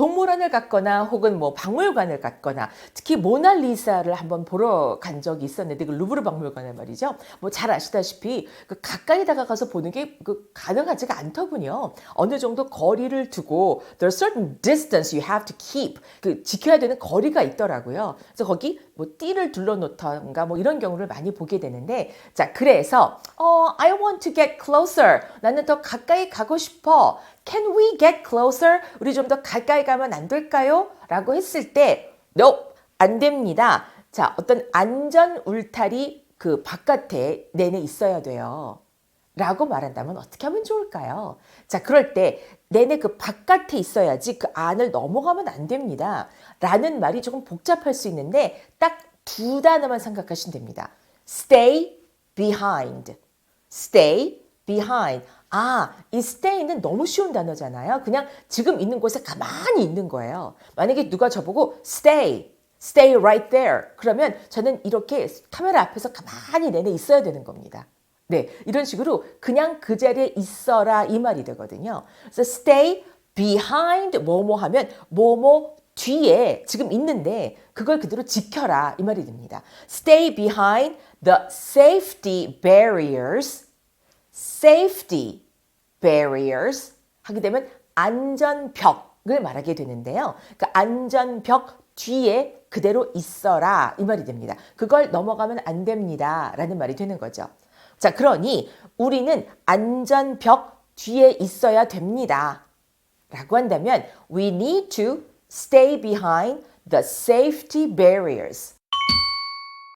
동물원을 갔거나 혹은 뭐 박물관을 갔거나 특히 모나리사를 한번 보러 간 적이 있었는데 그 루브르 박물관에 말이죠. 뭐 잘 아시다시피 그 가까이 다가가서 보는 게 그 가능하지가 않더군요. 어느 정도 거리를 두고 there's certain distance you have to keep 그 지켜야 되는 거리가 있더라고요. 그래서 거기 뭐 띠를 둘러놓던가 뭐 이런 경우를 많이 보게 되는데 자 그래서 어 I want to get closer 나는 더 가까이 가고 싶어 Can we get closer 우리 좀 더 가까이 가면 안 될까요? 라고 했을 때 No 안 됩니다. 자 어떤 안전 울타리 그 바깥에 내내 있어야 돼요. 라고 말한다면 어떻게 하면 좋을까요? 자, 그럴 때 내내 그 바깥에 있어야지 그 안을 넘어가면 안 됩니다. 라는 말이 조금 복잡할 수 있는데 딱 두 단어만 생각하시면 됩니다. stay behind. stay behind. 아, 이 stay는 너무 쉬운 단어잖아요. 그냥 지금 있는 곳에 가만히 있는 거예요. 만약에 누가 저보고 stay, stay right there. 그러면 저는 이렇게 카메라 앞에서 가만히 내내 있어야 되는 겁니다. 네, 이런 식으로 그냥 그 자리에 있어라 이 말이 되거든요. 그래서 stay behind 뭐뭐 하면 뭐뭐 뒤에 지금 있는데 그걸 그대로 지켜라 이 말이 됩니다. Stay behind the safety barriers. Safety barriers 하게 되면 안전벽을 말하게 되는데요. 그 안전벽 뒤에 그대로 있어라 이 말이 됩니다. 그걸 넘어가면 안 됩니다 라는 말이 되는 거죠. 자, 그러니 우리는 안전벽 뒤에 있어야 됩니다. 라고 한다면 we need to stay behind the safety barriers.